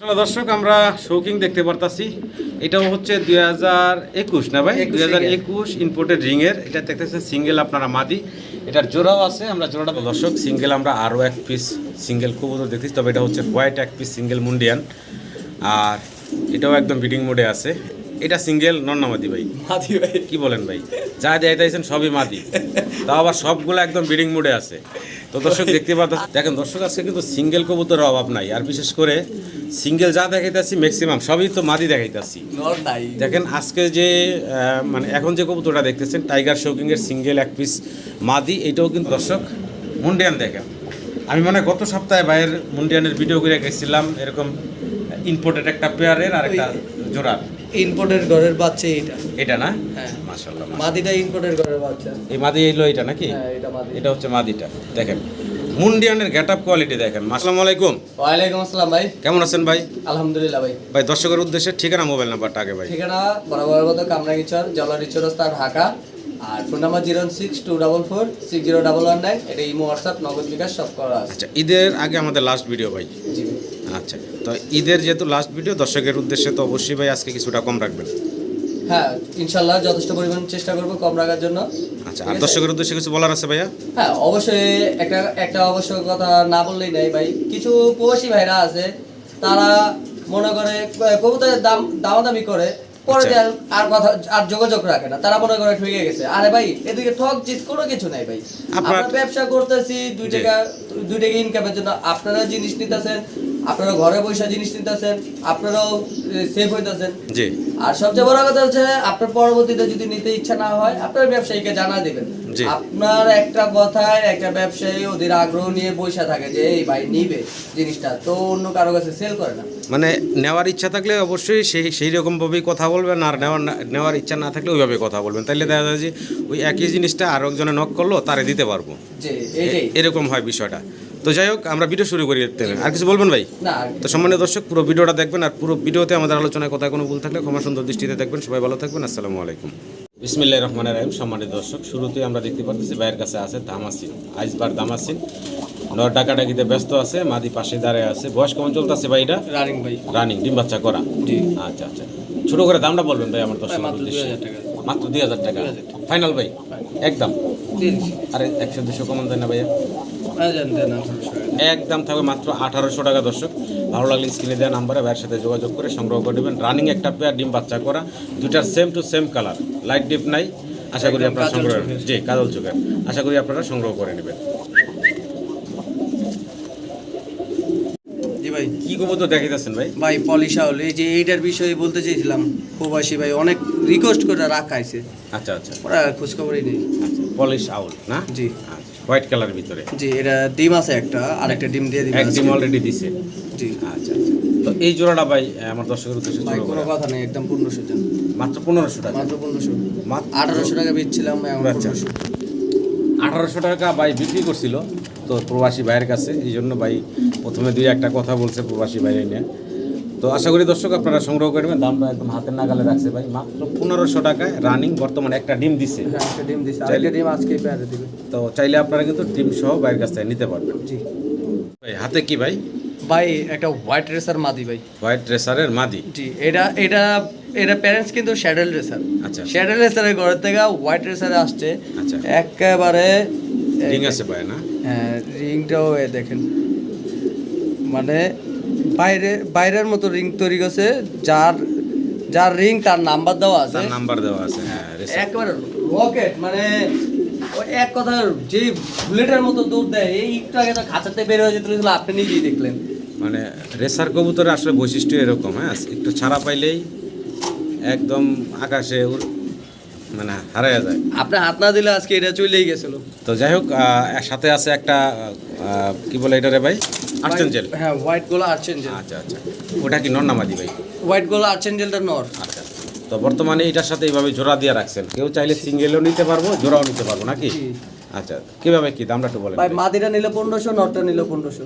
দর্শক আমরা শৌকিং দেখতে পারতাছি। এটাও হচ্ছে দুই হাজার একুশ না ভাই? দুই হাজার একুশ ইম্পোর্টেড রিংয়ের এটা দেখতেছেন সিঙ্গেল আপনারা মাদি। এটার জোড়াও আছে আমরা জোড়াটা দর্শক সিঙ্গেল আমরা আরও এক পিস সিঙ্গেল খুব কবুতর দেখতেছি তবে এটা হচ্ছে হোয়াইট এক পিস সিঙ্গেল মুন্ডিয়ান। আর এটাও একদম বিডিং মোডে আছে। এটা সিঙ্গেল নন না মাদি ভাই। মাদি ভাই। কি বলেন ভাই? যা দেখাইতেছেন সবই মাদি। তাও আবার সবগুলো একদম বিডিং মুডে আছে। তো দর্শক দেখতে পাচ্ছেন দেখেন দর্শক আজকে কিন্তু সিঙ্গেল কবুতরের অভাব নাই। আর বিশেষ করে সিঙ্গেল যা দেখাইতেছি ম্যাক্সিমাম সবই তো মাদি দেখাইতেছি। দেখেন আজকে যে মানে এখন যে কবুতরটা দেখতেছেন টাইগার শৌকিংয়ের সিঙ্গেল এক পিস মাদি এটাও কিন্তু দর্শক মুন্ডিয়ান দেখেন। আমি মানে গত সপ্তাহে ভাইয়ের মুন্ডিয়ানের ভিডিও করে গেছিলাম এরকম ইম্পোর্টেড একটা পেয়ারের আর একটা জোড়ার। ইনপোর্টের ঘরের বাচ্চা এটা এটা না? হ্যাঁ। মাশাল্লাহ মাদিটা ইনপোর্টের ঘরের বাচ্চা। এই মাদি এলো এটা নাকি? হ্যাঁ এটা মাদি। এটা হচ্ছে মাদিটা। দেখেন মুন্ডিয়ানের গেট আপ কোয়ালিটি দেখেন। আসসালামু আলাইকুম। ওয়ালাইকুম আসসালাম ভাই। কেমন আছেন ভাই? আলহামদুলিল্লাহ ভাই। ভাই দর্শকের উদ্দেশ্যে ঠিকানা মোবাইল নাম্বারটা আগে ভাই। ঠিকানা বরাবর মতো কামরাঙ্গিচর জলারি চৌরাস্তা ঢাকা। আর phone number zero six two double four six zero double one nine. এটা ইমো হোয়াটসঅ্যাপ নগদ বিকাশ সব করা আছে। আচ্ছা ঈদের আগে আমাদের লাস্ট ভিডিও ভাই। আচ্ছা তো ঈদের যেহেতু লাস্ট ভিডিও দর্শকের উদ্দেশ্যে তো অবশ্যই ভাই আজকে কিছুটা কম রাখবেন। হ্যাঁ ইনশাল্লাহ যথেষ্ট পরিমাণ চেষ্টা করব কম রাখার জন্য। আচ্ছা আর দর্শকের উদ্দেশ্যে কিছু বলার আছে ভাইয়া? হ্যাঁ অবশ্যই একটা একটা অবশ্যই কথা না বললেই নাই ভাই। কিছু প্রবাসী ভাইরা আছে তারা মনে করে কবুতরের দাম দামাদামি করে পরে আচ্ছা। আর- কথা আর যোগাযোগ রাখে না তারা মনে করে ঠকে গেছে। আরে ভাই এদিকে ঠক জিত কোনো কিছু নাই ভাই। আমরা ব্যবসা করতেছি দুই। টাকা দুই টাকা ইনকামের জন্য। আপনারা জিনিস নিতেছেন আপনারা ঘরে বসে জিনিস নিতেছেন আপনারাও সেফ হইতেছেন। জি। আর সবচেয়ে বড় কথা হচ্ছে আপনার পরবর্তীতে যদি নিতে ইচ্ছা না হয় আপনার ব্যবসায়ীকে জানা দেবেন। আপনার একটা কথায় একটা ব্যবসায়ী ওদের আগ্রহ নিয়ে বসে থাকে যে এই ভাই নিবে জিনিসটা। তো অন্য কারও কাছে সেল করে না। মানে নেওয়ার ইচ্ছা থাকলে অবশ্যই সেই সেই রকমভাবেই কথা বলবেন আর নেওয়ার নেওয়ার ইচ্ছা না থাকলে ওইভাবে কথা বলবেন। তাইলে দেখা যায় যে ওই একই জিনিসটা আরও একজনে নক করল তারে দিতে পারব। এরকম হয় বিষয়টা। তো যাই হোক আমরা ভিডিও শুরু করি এর আর কিছু বলবেন ভাই? তো সম্মানীয় দর্শক পুরো ভিডিওটা দেখবেন আর পুরো ভিডিওতে আমাদের আলোচনায় কথা কোনো ভুল থাকলে ক্ষমা সুন্দর দৃষ্টিতে দেখবেন। সবাই ভালো থাকবেন আসসালামু আলাইকুম। বিসমিল্লাহ রহমান রাহিম সম্মানিত দর্শক শুরুতেই আমরা দেখতে পাচ্ছি ভাইয়ের কাছে আছে দামাসিন আইসবার দামাসিন। নর ডাকাডাকিতে ব্যস্ত আছে মাদি পাশে দাঁড়ায় আছে। বয়স কেমন চলতেছে ভাই এটা? রানিং ভাই। রানিং ডিম বাচ্চা করা? জি। আচ্ছা আচ্ছা। ছোট করে দামটা বলবেন ভাই আমার দর্শক মাত্র দুই হাজার টাকা। মাত্র দুই হাজার টাকা? ফাইনাল ভাই? একদম? আরে একশো দুশো কমন দেয় না ভাইয়া। একদম থাকবে মাত্র আঠারোশো টাকা দর্শক। ভালো লাগলে স্ক্রিনে দেওয়া নাম্বারে ভাইয়ের সাথে যোগাযোগ করে সংগ্রহ করে নেবেন। রানিং একটা পেয়ার ডিম বাচ্চা করা দুইটার same to same colour light deep নাই। আশা করি আপনারা সংগ্রহ। জি কাজল চোখের। আশা করি আপনারা সংগ্রহ করে নেবেন। জি ভাই। কি কবুতর দেখাইতেছেন ভাই? ভাই পলিশা হলো এই যে এইটার বিষয়ে বলতে চেয়েছিলাম প্রবাসী ভাই অনেক রিকোয়েস্ট করে রাখাইছে আচ্ছা আচ্ছা। ওরা খোঁজখবরই নেই। আচ্ছা পলিশ আউল না? জি। হোয়াইট কালারের ভিতরে। জি এটা ডিম আছে একটা আর একটা ডিম দিয়ে দিবে এক ডিম অলরেডি দিছে। জি। আচ্ছা আচ্ছা। তো এই জোড়াটা ভাই আমার দর্শকের উদ্দেশ্যে ভাই কোনো কথা নেই একদম পনেরোশো জন মাত্র পনেরোশো টাকা? মাত্র পনেরোশো। মাত্র আঠারোশো টাকা বেচছিলাম এখন আচ্ছা। পনেরোশো। আঠারোশো টাকা ভাই বিক্রি করছিল তো প্রবাসী ভাইয়ের কাছে। এই জন্য ভাই প্রথমে দুই একটা কথা বলছে প্রবাসী ভাইয়ের নিয়ে তো আশা করি দর্শক আপনারা সংগ্রহ করবেন দামটা একদম হাতের নাগালে রাখছে ভাই। মাত্র পনেরোশো টাকায় রানিং বর্তমানে একটা ডিম দিছে। হ্যাঁ ডিম ডিম আজকে পেয়ারে দিবে। তো চাইলে আপনারা কিন্তু ডিম সহ ভাইয়ের কাছ থেকে নিতে পারবেন। জি। ভাই হাতে কি ভাই? ভাই একটা হোয়াইট রেসার মাদি ভাই। হোয়াইট রেসারের মাদি? জি এটা এটা এটা প্যারেন্টস কিন্তু শ্যাডেল রেসার আচ্ছা। শ্যাডেল রেসারের ঘরের থেকে হোয়াইট রেসারে আসছে। আচ্ছা। একেবারে রিং আছে ভাই না? হ্যাঁ রিংটাও এ দেখেন। মানে বাইরে বাইরের মতো রিং তৈরি করছে যার যার রিং তার নাম্বার দেওয়া আছে। তার নাম্বার দেওয়া আছে হ্যাঁ একেবারে রকেট মানে ওই এক কথা যে বুলেটের মতো দৌড় দেয় এই একটু আগে তো খাঁচাতে বের হয়ে যেত আপনি নিজেই দেখলেন। মানে রেসার কবুতরের আসলে বৈশিষ্ট্য এরকম হ্যাঁ একটু ছাড়া পাইলেই একদম আকাশে উড়- মানে হারাইয়া যায়। আপনি হাত না দিলে আজকে এটা চলেই গেছিল। তো যাই হোক সাথে আছে একটা কি বলে এটা রে ভাই আর্চেঞ্জেল হ্যাঁ হোয়াইট গোলা আর্চেঞ্জেল আচ্ছা আচ্ছা। ওটা কি নন্নামাদি ভাই? হোয়াইট গোলা আর্চেঞ্জেলটা নর। আচ্ছা তো বর্তমানে এটার সাথে এইভাবে জোড়া দিয়ে রাখছেন। কেউ চাইলে সিঙ্গেলও নিতে পারব জোড়াও নিতে পারব নাকি? আচ্ছা কীভাবে কি দামটা একটু বলেন ভাই মাদিটা নিলে পনেরোশো নরটা নিলে পনেরোশো।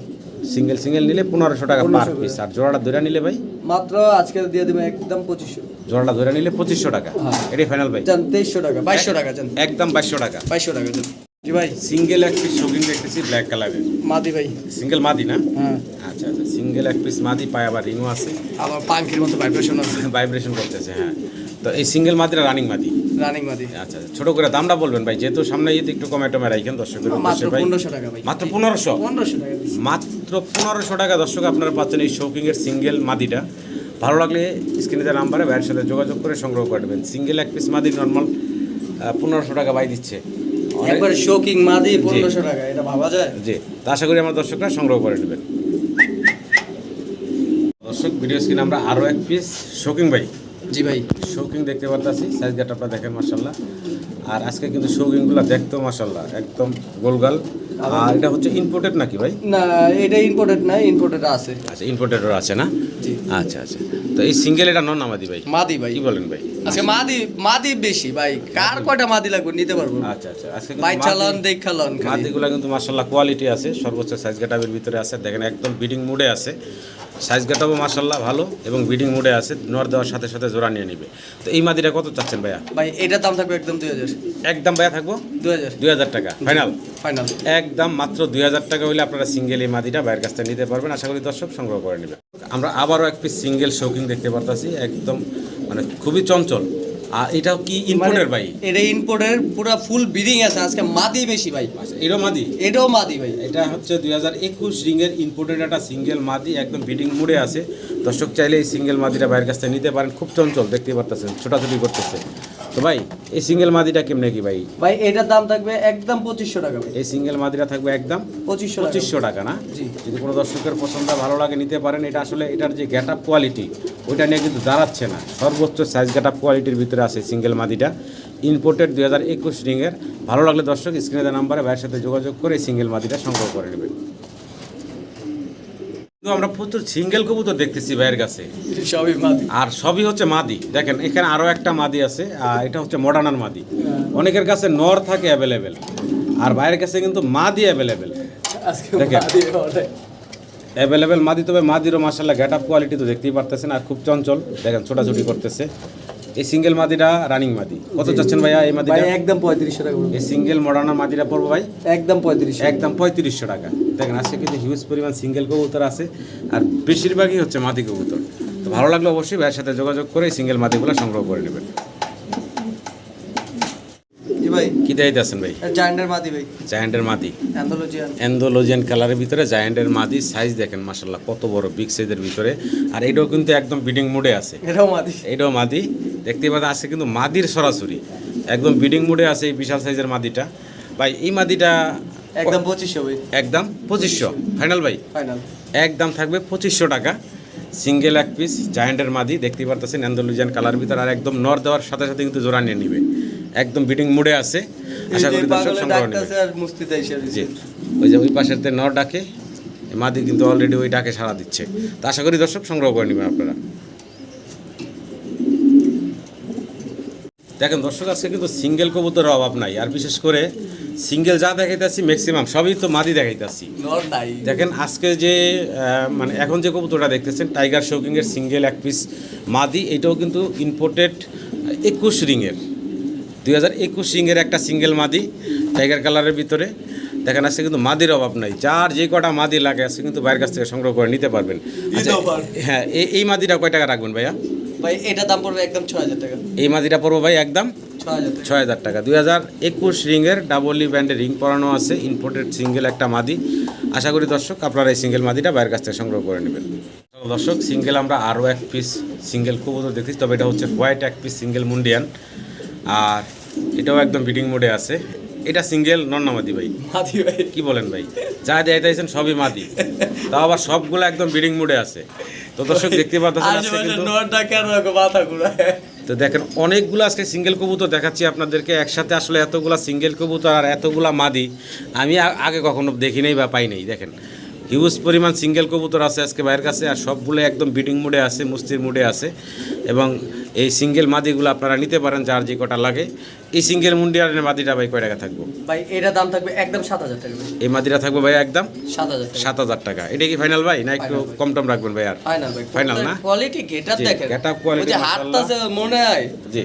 সিঙ্গেল সিঙ্গেল নিলে পনেরোশো টাকা পার 1500 পিস আর জোড়াটা ধরে নিলে ভাই? মাত্র আজকে দিয়ে দেবে একদম পঁচিশশো। জোড়াটা ধরে নিলে পঁচিশশো টাকা। হ্যাঁ। এটাই ফাইনাল ভাই। চান তেইশশো টাকা বাইশশো টাকা চান। একদম বাইশশো টাকা। বাইশশো টাকা চান। জি ভাই। সিঙ্গেল এক পিস শৌখিন দেখতেছি ব্ল্যাক কালারের মাদি ভাই। সিঙ্গেল মাদি না? হ্যাঁ। আচ্ছা আচ্ছা। সিঙ্গেল এক পিস মাদি পায় আবার রিংও আছে। আবার পাঙ্কির মতো ভাইব্রেশন আছে। ভাইব্রেশন করতেছে হ্যাঁ। তো এই সিঙ্গেল মাদিরা রানিং মাদি? রানিং মাদি আচ্ছা আচ্ছা, ছোট করে দামটা বলবেন ভাই যেহেতু সামনে ঈদ একটু কমে টমে রাখেন দর্শকের মাত্র পনেরোশো টাকা ভাই। মাত্র পনেরোশো? পনেরোশো টাকা মাত্র পনেরোশো টাকা দর্শক আপনারা পাচ্ছেন এই শৌকিংয়ের সিঙ্গেল মাদিটা। ভালো লাগলে স্ক্রিনে দেওয়া নাম্বারে ভাইয়ের সাথে যোগাযোগ করে সংগ্রহ করে নেবেন। সিঙ্গেল এক পিস মাদি নর্মাল পনেরোশো টাকা বাই দিচ্ছে। একবার শোকিং মাদি পনেরোশো টাকা এটা ভাবা যায়? জি। তা আশা করি আমার দর্শকরা সংগ্রহ করে নেবেন। দর্শক ভিডিও স্ক্রিনে আমরা আরও এক পিস শৌকিং ভাই। জি ভাই। শৌকিং দেখতে পারতেছি সাইজ গেট আপনারা দেখেন মার্শাল্লাহ আর আজকে কিন্তু শৌকিংগুলো দেখতো মার্শাল্লাহ একদম গোলগাল আর এটা হচ্ছে ইম্পোর্টেড নাকি ভাই? না এটা ইম্পোর্টেড না ইম্পোর্টেড আছে। আচ্ছা ইম্পোর্টেডও আছে না? আচ্ছা আচ্ছা। তো এই সিঙ্গেল এটা নন আমাদি ভাই? মাদি ভাই। কি বলেন ভাই? আজকে মাদি মাদি বেশি ভাই। কার কয়টা মাদি লাগবে নিতে পারব? আচ্ছা আচ্ছা। আজকে ভাই চালান দেখালন মাদিগুলো কিন্তু মার্শাল্লাহ কোয়ালিটি আছে। সর্বোচ্চ সাইজ গাটাবের ভিতরে আছে। দেখেন একদম বিডিং মুডে আছে। সাইজ গাটাবও মার্শাল্লাহ ভালো এবং বিডিং মুডে আছে। নর দেওয়ার সাথে সাথে জোড়া নিয়ে নিবে। তো এই মাদিটা কত চাচ্ছেন ভাইয়া? ভাই এটার দাম থাকবে একদম দুই হাজার। একদম ভাইয়া থাকব? দুই হাজার। দুই হাজার টাকা। ফাইনাল ফাইনাল একদম মাত্র দুই হাজার টাকা হলে আপনারা সিঙ্গেল এই মাদিটা বাইরের কাছ থেকে নিতে পারবেন। আশা করি দর্শক সংগ্রহ করে নেবেন। আমরা আবারও এক পিস সিঙ্গেল শৌকিং দেখতে পারতাছি একদম মানে খুবই চঞ্চল। আর এটাও কি ইম্পোর্টের ভাই? এটা ইম্পোর্টের পুরো ফুল বিডিং আছে আজকে মাদি বেশি ভাই। এটাও এরও মাদি? এটাও মাদি ভাই। এটা হচ্ছে দুই হাজার একুশ রিংয়ের ইম্পোর্টেড একটা সিঙ্গেল মাদি একদম বিডিং মুডে আছে। দর্শক চাইলে এই সিঙ্গেল মাদিটা বাইরের কাছ থেকে নিতে পারেন খুব চঞ্চল দেখতে পারতেছেন ছোটাছুটি করতেছে। তো ভাই এই সিঙ্গেল মাদিটা কেমনে কি ভাই? ভাই এটার দাম থাকবে একদম পঁচিশশো টাকা এই সিঙ্গেল মাদিটা থাকবে একদম পঁচিশশো পঁচিশশো টাকা না। যদি কোনো দর্শকের পছন্দ ভালো লাগে নিতে পারেন এটা আসলে এটার যে গ্যাট আপ কোয়ালিটি ওইটা নিয়ে কিন্তু দাঁড়াচ্ছে না। সর্বোচ্চ সাইজ গ্যাট আপ কোয়ালিটির ভিতরে আছে সিঙ্গেল মাদিটা। ইম্পোর্টেড দুই হাজার একুশ রিংয়ের ভালো লাগলে দর্শক স্ক্রিনে দেওয়া নাম্বারে ভাইয়ের সাথে যোগাযোগ করে সিঙ্গেল মাদিটা সংগ্রহ করে নেবেন। আমরা প্রচুর সিঙ্গেল কবুতর দেখতেছি ভাইয়ের কাছে। সবই মাদি। আর সবই হচ্ছে মাদি। দেখেন এখানে আরও একটা মাদি আছে আর এটা হচ্ছে মডার্নার মাদি। অনেকের কাছে নর থাকে অ্যাভেলেবেল আর ভাইয়ের কাছে কিন্তু মাদি অ্যাভেলেবেল দেখেন। মাদি অ্যাভেলেবেল মাদি তবে মাদিরও মাসাল্লাহ গেট আপ কোয়ালিটি তো দেখতেই পারতেছেন আর খুব চঞ্চল। দেখেন ছোটাছুটি করতেছে। এই সিঙ্গেল মাদিটা রানিং মাদি। কত চাচ্ছেন ভাইয়া এই মাদিটা একদম পঁয়ত্রিশশো টাকা। এই সিঙ্গেল মডার্না মাদিরা পড়ব ভাই? একদম পঁয়ত্রিশ একদম পঁয়ত্রিশশো টাকা। দেখেন আজকে কিন্তু হিউজ পরিমাণ সিঙ্গেল কবুতর আছে আর বেশিরভাগই হচ্ছে মাদি কবুতর। তো ভালো লাগলে অবশ্যই ভাইয়ের সাথে যোগাযোগ করে সিঙ্গেল মাদিগুলো সংগ্রহ করে নেবেন। ভাই। কি দায়িত্ব আছেন ভাই? জায়ান্টের মাদি ভাই। জায়ান্টের মাদি। অ্যান্ডোলজিয়ান অ্যান্ডোলোজিয়ান কালারের ভিতরে জায়ান্টের মাদি সাইজ দেখেন কত বড় বিগ সাইজের ভিতরে। আর এটাও কিন্তু একদম বিডিং মুডে আছে। এটাও মাদি। এটাও মাদি। দেখতে পাচ্ছেন আছে কিন্তু মাদির সরাসরি। একদম বিডিং মুডে আছে এই বিশাল সাইজের মাদিটা। ভাই এই মাদিটা একদম পঁচিশশো ভাই। একদম পঁচিশশো। ফাইনাল ভাই? ফাইনাল একদম থাকবে পঁচিশশো টাকা। সিঙ্গেল এক পিস জায়ান্টের মাদি দেখতে পারতেছেন অ্যান্ডোলজিয়ান কালার ভিতরে। আর একদম নর দেওয়ার সাথে সাথে কিন্তু জোড়া নিয়ে নিবে। একদম বিডিং মুডে আছে। আশা করি দর্শক সংগ্রহ নেবে। জি। ওই যে ওই পাশের নর ডাকে মাদি কিন্তু অলরেডি ওই ডাকে সাড়া দিচ্ছে। তো আশা করি দর্শক সংগ্রহ করে নেবেন আপনারা। দেখেন দর্শক আজকে কিন্তু সিঙ্গেল কবুতরের অভাব নাই। আর বিশেষ করে সিঙ্গেল যা দেখাইতেছি ম্যাক্সিমাম সবই তো মাদি দেখাইতেছি। দেখেন আজকে যে মানে এখন যে কবুতরটা দেখতেছেন টাইগার শৌকিংয়ের সিঙ্গেল এক পিস মাদি এটাও কিন্তু ইম্পোর্টেড একুশ রিংয়ের। দুই হাজার একুশ রিংয়ের একটা সিঙ্গেল মাদি টাইগার কালারের ভিতরে। দেখেন আজকে কিন্তু মাদির অভাব নাই। যার যে কটা মাদি লাগে আজকে কিন্তু বাইরের কাছ থেকে সংগ্রহ করে নিতে পারবেন। আচ্ছা, হ্যাঁ এই এই মাদিটা কয় টাকা রাখবেন ভাইয়া? ভাই এটা দাম পড়বে একদম ছয় হাজার টাকা। এই মাদিটা পড়ব ভাই একদম ছয় হাজার টাকা। হাজার দুই হাজার একুশ রিংয়ের ডাবলি রিং পরানো আছে ইম্পোর্টেড সিঙ্গেল একটা মাদি। আশা করি দর্শক আপনারা এই সিঙ্গেল মাদিটা বাইরের কাছ থেকে সংগ্রহ করে নেবেন। দর্শক সিঙ্গেল আমরা আরও এক পিস সিঙ্গেল কবুতর দেখছি তবে এটা হচ্ছে হোয়াইট এক পিস সিঙ্গেল মুন্ডিয়ান। আর এটাও একদম বিডিং মোডে আছে। এটা সিঙ্গেল নন্না মাদি ভাই। মাদি ভাই। কি বলেন ভাই? যা দেখাইতেছেন সবই মাদি। তাও আবার সবগুলো একদম বিডিং মোডে আছে। তো দর্শক দেখতে পাচ্ছেন তো দেখেন অনেকগুলো আজকে সিঙ্গেল কবুতর দেখাচ্ছি আপনাদেরকে। একসাথে আসলে এতগুলা সিঙ্গেল কবুতর আর এতগুলা মাদি আমি আগে কখনো দেখি নাই বা পাই নাই দেখেন। হিউজ পরিমাণ সিঙ্গেল কবুতর আছে আজকে বাইরের কাছে আর সবগুলো একদম বিডিং মুডে আছে মুস্তির মুডে আছে। এবং এই সিঙ্গেল মাদিগুলো আপনারা নিতে পারেন যার যে কটা লাগে। এই সিঙ্গেল মুন্ডি আর মাদিটা ভাই কয় টাকা থাকব? ভাই এটা দাম থাকবে একদম সাত হাজার টাকা এই মাদিটা থাকব ভাই একদম সাত হাজার টাকা। সাত হাজার টাকা। এটা কি ফাইনাল ভাই? না একটু কম টম রাখবেন ভাই আর? ফাইনাল ভাই। Final না? কোয়ালিটি গেটআপ জি, দেখেন। quality ওই হাতটা মনে হয়। জি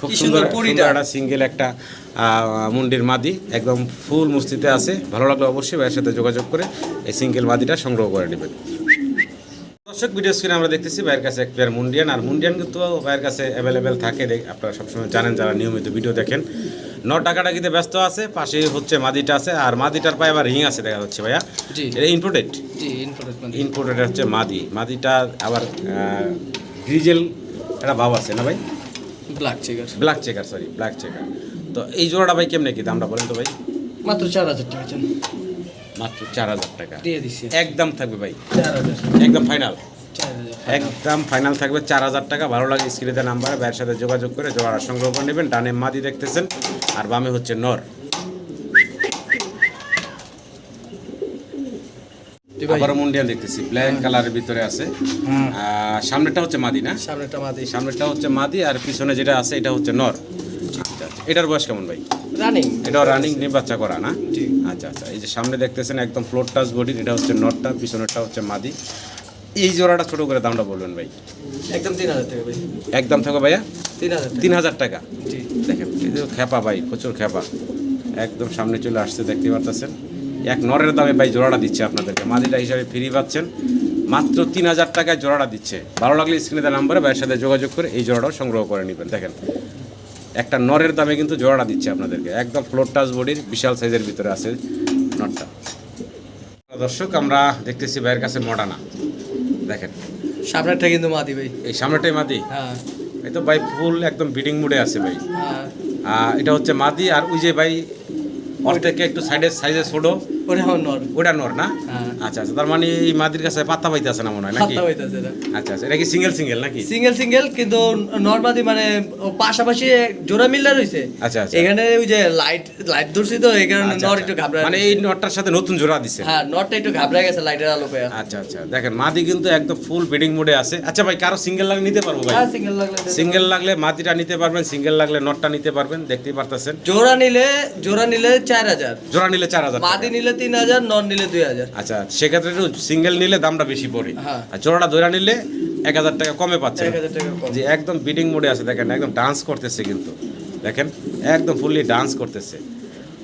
খুব সুন্দর। একটা সিঙ্গেল একটা মুন্ডির মাদি। একদম ফুল মুস্তিতে আছে। ভালো লাগলে অবশ্যই ভাইয়ের সাথে যোগাযোগ করে এই সিঙ্গেল মাদিটা সংগ্রহ করে নেবেন। দর্শক ভিডিও স্ক্রিনে আমরা দেখতেছি ভাইয়ের কাছে এক পেয়ার মুন্ডিয়ান আর মুন্ডিয়ান কিন্তু ভাইয়ের কাছে অ্যাভেলেবেল থাকে। আপনারা সবসময় জানেন যারা নিয়মিত ভিডিও দেখেন। ন টাকাটাকিতে ব্যস্ত আছে পাশে হচ্ছে মাদিটা আছে আর মাদিটার পায়ে আবার রিং আছে দেখা যাচ্ছে ভাইয়া। এটা ইম্পোর্টেড ইম্পোর্টেড হচ্ছে মাদি। মাদিটা আবার গ্রিজেল একটা ভাব আছে না ভাই? Black checker black checker sorry black checker তো এই জোড়াটা ভাই কেমনে কি দামটা বলেন তো ভাই? মাত্র চার হাজার টাকা মাত্র চার হাজার টাকা। একদম থাকবে ভাই। একদম ফাইনাল একদম ফাইনাল থাকবে চার হাজার টাকা। ভালো লাগে স্ক্রিনে নাম্বারে ভাইয়ের সাথে যোগাযোগ করে সংগ্রহ করে নেবেন। ডানে মাদি দেখতেছেন আর বামে হচ্ছে নর। আবার মুন্ডিয়াল দেখতেছি। ব্ল্যাক কালারের ভিতরে আছে। সামনেটা হচ্ছে মাদি না? সামনেটা মাদি। সামনেটা হচ্ছে মাদি আর পিছনে যেটা আছে এটা হচ্ছে নর। আচ্ছা আচ্ছা। এটার বয়স কেমন ভাই? রানিং এটাও রানিং নিয়ে বাচ্চা করা না। আচ্ছা আচ্ছা। এই যে সামনে দেখতেছেন একদম ফ্লোর টাচ বডির এটা হচ্ছে নটটা পিছনেরটা হচ্ছে মাদি। এই জোড়াটা ছোট করে দামটা বলবেন ভাই? একদম তিন হাজার টাকা ভাই। একদম থাকো ভাইয়া? তিন হাজার টাকা। দেখেন এই যে খেপা ভাই প্রচুর খেপা একদম সামনে চলে আসছে দেখতে পারতেছেন? এক নরের দামে ভাই জোড়াটা দিচ্ছে আপনাদেরকে। মাদিটা হিসাবে ফ্রি পাচ্ছেন। মাত্র তিন হাজার টাকায় জোড়াটা দিচ্ছে। ভালো লাগলে স্ক্রিনে দেওয়া নাম্বারে ভাইয়ের সাথে যোগাযোগ করে এই জোড়াটাও সংগ্রহ করে নেবেন। দেখেন একটা নরের দামে কিন্তু জোড়াটা দিচ্ছে আপনাদেরকে। একদম ফ্লোর টাচ বডির বিশাল সাইজের ভিতরে আছে নটটা। দর্শক আমরা দেখতেছি ভাইয়ের কাছে মডানা। দেখেন। সামনেরটা কিন্তু মাদি ভাই। এই সামনেটাই মাদি? হ্যাঁ। এই তো ভাই ফুল একদম বিডিং মুডে আছে ভাই। হ্যাঁ। এটা হচ্ছে মাদি আর ওই যে ভাই থেকে একটু সাইডের সাইজে ছোটো ওটা নর। ওটা নর না? হ্যাঁ। আচ্ছা আচ্ছা তার মানে এই মাদির কাছে পাত্তা পাইতেছে না মনে হয় নাকি? হাতটা হইতাছে এটা। আচ্ছা আচ্ছা এটা কি সিঙ্গেল সিঙ্গেল নাকি? সিঙ্গেল সিঙ্গেল কিন্তু নর্মালি মানে পাশাপাশি জোড়া মিল্লা রইছে আচ্ছা, আচ্ছা। এখানে ওই যে লাইট লাইট ধরছি তো এই কারণে আচ্ছা, নর আচ্ছা। একটু ঘাবড়া মানে এই নটটার সাথে নতুন জোড়া দিছে। হ্যাঁ নটটা একটু ঘাবড়া গেছে লাইটের আলো পেয়ে আচ্ছা আচ্ছা দেখেন মাদি কিন্তু একদম ফুল মোডে আছে। আচ্ছা ভাই কারও সিঙ্গেল লাগলে নিতে পারব ভাই? হ্যাঁ সিঙ্গেল লাগলে দিতে সিঙ্গেল লাগলে মাদিটা নিতে পারবেন সিঙ্গেল লাগলে নটটা নিতে পারবেন দেখতেই পারতেছেন। জোড়া নিলে জোড়া নিলে চার হাজার। জোড়া নিলে চার হাজার মাদি নিলে তিন হাজার নর নিলে দুই হাজার। আচ্ছা সেক্ষেত্রে একটু সিঙ্গেল নিলে দামটা বেশি পড়ে। হ্যাঁ। আর জোড়াটা ধরে নিলে এক হাজার টাকা কমে পাচ্ছে। যে একদম বিডিং মোডে আছে দেখেন একদম ডান্স করতেছে কিন্তু। দেখেন একদম ফুললি ডান্স করতেছে।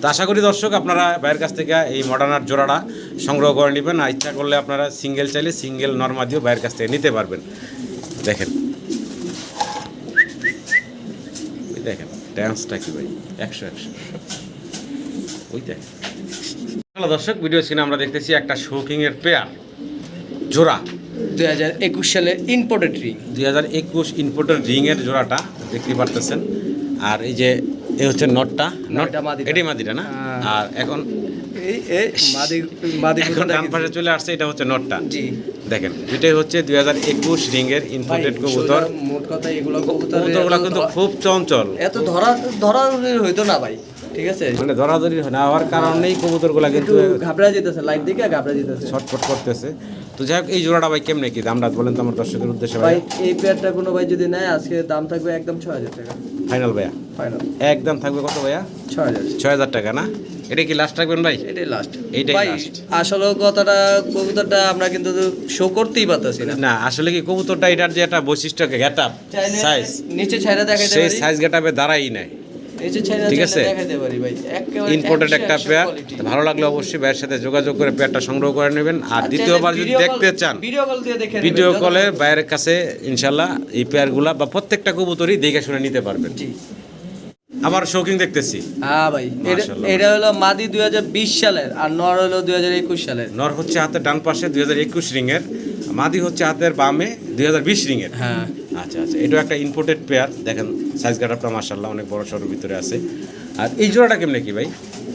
তো আশা করি দর্শক আপনারা ভাইয়ের কাছ থেকে এই মডার্নার জোড়াটা সংগ্রহ করে নেবেন। আর ইচ্ছা করলে আপনারা সিঙ্গেল চাইলে সিঙ্গেল নর্মাদিও বাইরের কাছ থেকে নিতে পারবেন। দেখেন। দেখেন ডান্সটা কি ভাই? একশো একশো। ওই দেখেন। হ্যালো দর্শক ভিডিও স্ক্রিনে আমরা দেখতেছি একটা শৌকিংয়ের পেয়ার জোড়া। দুই হাজার একুশ সালে ইম্পোর্টেড রিং দুই হাজার একুশ ইনপুটের রিংয়ের জোড়াটা দেখতে পারতেছেন। আর এই যে হচ্ছে নটটা নট এটা মাদিটা। না? হ্যাঁ। আর এখন ডান পাশে চলে আসছে এটা হচ্ছে নটটা। জি। দেখেন এটাই হচ্ছে দুই হাজার একুশ রিংয়ের ইনপুটেড কবুতর। মোট কথা এগুলো কবুতর কিন্তু খুব চঞ্চল। এত ধরা ধরা হইতো না ভাই। ঠিক আছে? মানে ধরাধরি না হওয়ার কারণেই কবুতরগুলো কিন্তু ঘাবড়া যেতেছে লাইট দেখে ঘাবড়া যেতেছে। ছটফট করতেছে। তো যাই হোক এই জোড়াটা ভাই কেমনে কি দামটা বলেন তো আমার দর্শকের উদ্দেশ্যে ভাই? এই পেয়ারটা কোনো ভাই যদি নেয় আজকে দাম থাকবে একদম ছয় হাজার টাকা। ফাইনাল ভাইয়া? ফাইনাল। একদম থাকবে কত ভাইয়া? ছয় হাজার। ছয় হাজার টাকা না? এটা কি লাস্ট রাখবেন ভাই? এটাই লাস্ট এইটাই আসলে কথাটা কবুতরটা আমরা কিন্তু শো করতেই পারতেছি না। না আসলে কি কবুতরটা এটার যে একটা বৈশিষ্ট্য চাইলে সাইজ নিচে ছাইরা দেখাইতে সেই সাইজ গেট আপে দাঁড়াই নাই। ঠিক আছে? ইম্পোর্টেড একটা পেয়ার ভালো লাগলে অবশ্যই ভাইয়ের সাথে যোগাযোগ করে পেয়ারটা সংগ্রহ করে নেবেন। আর দ্বিতীয়বার যদি দেখতে চান ভিডিও কল বাইরের কাছে ইনশাল্লাহ এই পেয়ারগুলা বা প্রত্যেকটা কবুতরই দেখে শুনে নিতে পারবেন। আবার শৌকিং দেখতেছি। হ্যাঁ ভাই এটা- হলো মাদি দুই হাজার বিশ সালের আর নর হলো দুই হাজার একুশ সালের। নর হচ্ছে হাতের ডান পাশে দুই হাজার একুশ রিংয়ের মাদি হচ্ছে হাতের বামে দুই হাজার বিশ রিংয়ের। হ্যাঁ। আচ্ছা আচ্ছা এটাও একটা ইম্পোর্টেড পেয়ার দেখেন সাইজ গাটাপটা মার্শাল্লাহ অনেক বড় সড়োর ভিতরে আছে। আর এই জোড়াটা কেমনে কি ভাই?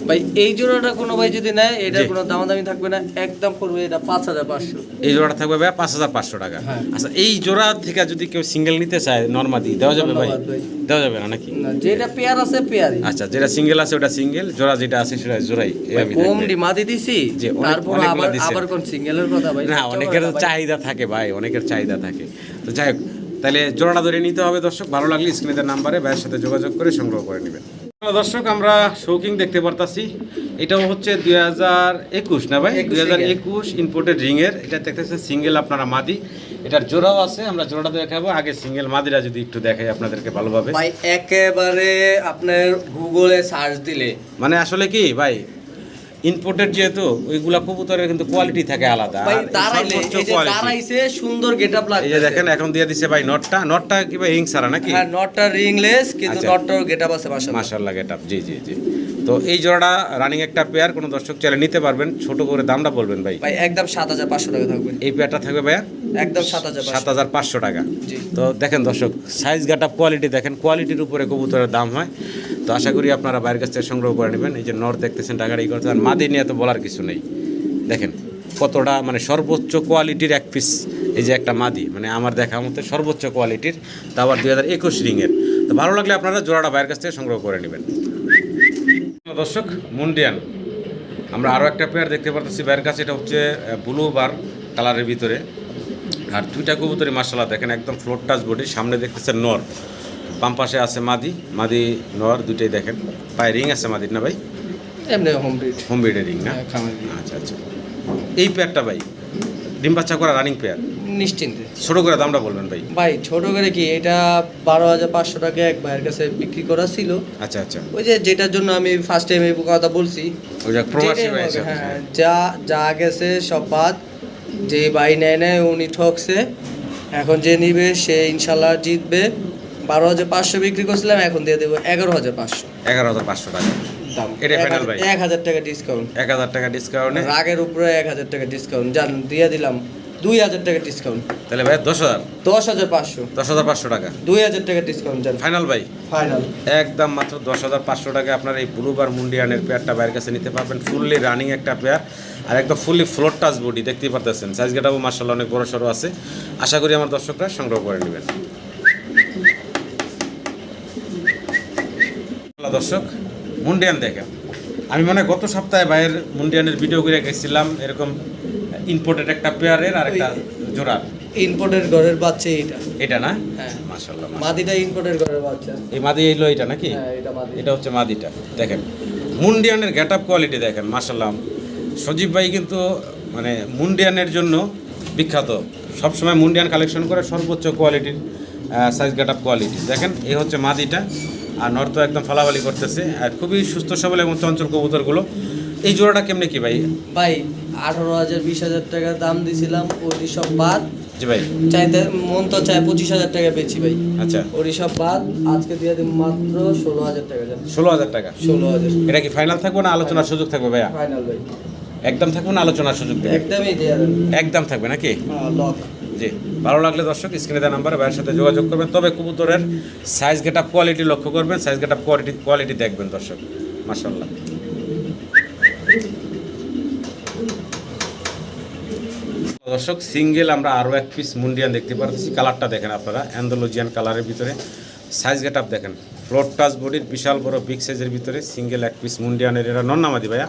ভাই এই জোড়াটা কোনো ভাই যদি নেয় এটা। কোনো দামাদামি থাকবে না একদম পড়বে এটা পাঁচ হাজার পাঁচশো। এই জোড়াটা থাকবে ভাই পাঁচ হাজার পাঁচশো টাকা। হ্যাঁ। আচ্ছা এই জোড়া থেকে যদি কেউ সিঙ্গেল নিতে চায় নর্মাদি দেওয়া যাবে ভাই? দেওয়া যাবে না নাকি? যেটা পেয়ার আছে পেয়ারই আচ্ছা যেটা সিঙ্গেল আছে ওটা সিঙ্গেল জোড়া যেটা আছে সেটা জোড়াই। কম। ডিমাদি দিছি যে তারপর আবার আবার কোন সিঙ্গেলের কথা ভাই? না অনেকের চাহিদা থাকে ভাই অনেকের চাহিদা থাকে। তো যাই হোক তাহলে জোড়াটা ধরে নিতে হবে দর্শক। ভালো লাগলে স্ক্রিনের নাম্বারে ভাইয়ের সাথে যোগাযোগ করে সংগ্রহ করে নেবেন। দর্শক আমরা শৌকিং দেখতে পারতাছি। এটাও হচ্ছে দুই হাজার একুশ না ভাই? দুই হাজার একুশ ইম্পোর্টেড রিংয়ের এটা দেখতেছেন সিঙ্গেল আপনারা মাদি। এটার জোড়াও আছে আমরা জোড়াটা দেখাবো। আগে সিঙ্গেল মাদিরা যদি একটু দেখাই আপনাদেরকে ভালোভাবে। ভাই একেবারে আপনার গুগলে সার্চ দিলে। মানে আসলে কি ভাই ইনপুটের যেহেতু ওইগুলা কবুতরের কিন্তু কোয়ালিটি থাকে আলাদা। এই। দাঁড়াইছে সুন্দর গেটআপ এই লাগছে যে দেখেন এখন দিয়ে দিছে ভাই নটটা। নটটা কি ভাই হিং সারা নাকি? হ্যাঁ নটটা রিংলেস কিন্তু আচ্ছা। নটটার গেটআপ আছে মাশাআল্লাহ। মাশাআল্লাহ গেট জি জি জি। তো এই জোড়াটা রানিং একটা পেয়ার কোনো দর্শক চাইলে নিতে পারবেন। ছোট করে দামটা বলবেন ভাই। ভাই একদম সাত হাজার পাঁচশো টাকা থাকবে। এই পেয়ারটা থাকবে ভাইয়া? একদম সাত হাজার সাত হাজার পাঁচশো টাকা। জি। তো দেখেন দর্শক সাইজ গাটা কোয়ালিটি দেখেন কোয়ালিটির উপরে কবুতরের দাম হয়। তো আশা করি আপনারা বাইরের কাছ থেকে সংগ্রহ করে নেবেন। এই যে নর দেখতেছেন টাকার এই করতে আর মাদি নিয়ে তো বলার কিছু নেই। দেখেন কতটা মানে সর্বোচ্চ কোয়ালিটির এক পিস এই যে একটা মাদি। মানে আমার দেখা মতো সর্বোচ্চ কোয়ালিটির তা আবার দুই হাজার একুশ রিংয়ের। তো ভালো লাগলে আপনারা জোড়াটা বাইরের কাছ থেকে সংগ্রহ করে নেবেন। দর্শক, মুন্ডিয়ান। আমরা আরও একটা পেয়ার দেখতে পারতেছি। বাইরের কাছে এটা হচ্ছে ব্লু বার কালারের ভিতরে। আর দুইটা কবুতরি মার্শাল্লাহ দেখেন একদম ফ্লোর টাচ বডি সামনে দেখতেছেন নর। বাম পাশে আছে মাদি মাদি নর দুইটাই দেখেন। পায়ে রিং আছে মাদির না ভাই? এমনি হোম ব্রিড হোম রিং না? আচ্ছা আচ্ছা। এই পেয়ারটা ভাই ডিম বাচ্চা করা রানিং পেয়ার নিশ্চিন্তে। ছোট করে দামটা বলবেন ভাই। ভাই ছোট করে কি এটা বারো হাজার পাঁচশো টাকা এক ভাইয়ের কাছে বিক্রি করা ছিল। আচ্ছা আচ্ছা। ওই যে যেটার জন্য আমি ফার্স্ট টাইম এই কথা বলছি ওই যে প্রবাসী ভাই আছে হ্যাঁ যা যা গেছে সব বাদ। যে ভাই নেয় নেয় উনি ঠকছে। এখন যে নিবে সে ইনশাল্লাহ জিতবে। বারো হাজার পাঁচশো বিক্রি করছিলাম এখন দিয়ে দেবো এগারো হাজার পাঁচশো। এগারো হাজার পাঁচশো টাকা। দাম। এক হাজার- ভাই? এক হাজার টাকা ডিসকাউন্ট এক হাজার টাকা ডিসকাউন্টে রাগের উপরে এক হাজার টাকা ডিসকাউন্ট জান দিয়ে দিলাম দুই হাজার টাকা ডিসকাউন্ট তাহলে ভাই দশ হাজার। দশ হাজার পাঁচশো। দশ হাজার পাঁচশো টাকা। দুই হাজার টাকা ডিসকাউন্ট জান। ফাইনাল ভাই ফাইনাল একদম মাত্র দশ হাজার পাঁচশো টাকা আপনার এই ব্লুবার মুন্ডিয়ানের পেয়ারটা বাইরের কাছে নিতে পারবেন। ফুললি রানিং একটা পেয়ার আর একদম ফুললি ফ্লোর টাচ বডি দেখতেই পারতেছেন। সাইজ গেটাও মার্শাল্লাহ অনেক বড় সড়ো আছে। আশা করি আমার দর্শকরা সংগ্রহ করে নেবেন। দর্শক মুন্ডিয়ান দেখেন। আমি মানে গত সপ্তাহে ভাইয়ের মুন্ডিয়ানের ভিডিও করে গেছিলাম এরকম ইম্পোর্টেড একটা পেয়ারের আর একটা জোড়ার। ইম্পোর্টের ঘরের বাচ্চা এইটা। এটা না? হ্যাঁ। মার্শাল্লাহ মাদিটা ইম্পোর্টের ঘরের বাচ্চা। এই মাদি এলো এটা নাকি? হ্যাঁ এটা মাদি। এটা হচ্ছে মাদিটা। দেখেন মুন্ডিয়ানের গেট আপ কোয়ালিটি দেখেন মাসাল্লাহ সজীব ভাই কিন্তু মানে মুন্ডিয়ানের জন্য বিখ্যাত। সবসময় মুন্ডিয়ান কালেকশন করে সর্বোচ্চ কোয়ালিটির সাইজ গেট আপ কোয়ালিটি দেখেন এই হচ্ছে মাদিটা। আর নর্ত একদম ফালাফালি করতেছে। আর খুবই সুস্থ সবল এবং চঞ্চল কবুতরগুলো। এই জোড়াটা কেমনে কি ভাই? ভাই আঠারো হাজার বিশ হাজার টাকা দাম দিছিলাম ওই সব বাদ। জি ভাই। চাইতে মন তো চায় পঁচিশ হাজার টাকা বেচি ভাই। আচ্ছা। ওই সব বাদ আজকে দিয়ে দিন মাত্র ষোলো হাজার টাকা ষোলো হাজার টাকা? ষোলো হাজার। এটা কি ফাইনাল থাকবে না আলোচনার সুযোগ থাকবে ভাইয়া? ফাইনাল ভাই। একদম থাকবে না আলোচনার সুযোগ একদমই একদম থাকবে নাকি? লক জি ভালো লাগলে দর্শক স্ক্রিনে দেওয়া নাম্বারে ভাইয়ের সাথে যোগাযোগ করবেন। তবে কবুতরের সাইজ গেট আপ কোয়ালিটি লক্ষ্য করবেন size get up quality quality দেখবেন দর্শক মাশাল্লাহ দর্শক সিঙ্গেল আমরা আরও এক পিস মুন্ডিয়ান দেখতে পাচ্ছি কালারটা দেখেন আপনারা অ্যান্ডোলজিয়ান কালারের ভিতরে। সাইজ গেট আপ দেখেন ফ্লোর টাচ বডির বিশাল বড় বিগ সাইজের ভিতরে সিঙ্গেল এক পিস মুন্ডিয়ানের এটা নন নামাদি ভাইয়া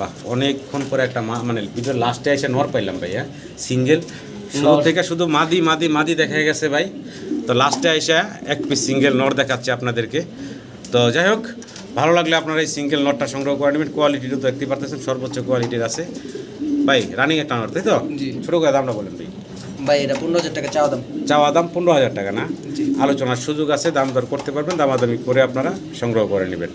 বাহ অনেকক্ষণ পরে একটা মানে ভিডিওর লাস্টে এসে নর পাইলাম ভাইয়া সিঙ্গেল শুরু থেকে শুধু মাদি মাদি মাদি দেখা গেছে ভাই। তো লাস্টে এসে এক পিস সিঙ্গেল নট দেখাচ্ছে আপনাদেরকে। তো যাই হোক ভালো লাগলে আপনারা এই সিঙ্গেল নটটা সংগ্রহ করে নেবেন। কোয়ালিটিটা তো দেখতে পারতেছেন সর্বোচ্চ কোয়ালিটির আছে। ভাই রানিং একটা নর তাই তো। ছোটো করে দামটা বলেন ভাই। ভাই এটা পনেরো হাজার টাকা চাওয়া দাম। চাওয়া দাম পনেরো হাজার টাকা না? আলোচনার সুযোগ আছে দাম দর করতে পারবেন দামাদামি করে আপনারা সংগ্রহ করে নেবেন।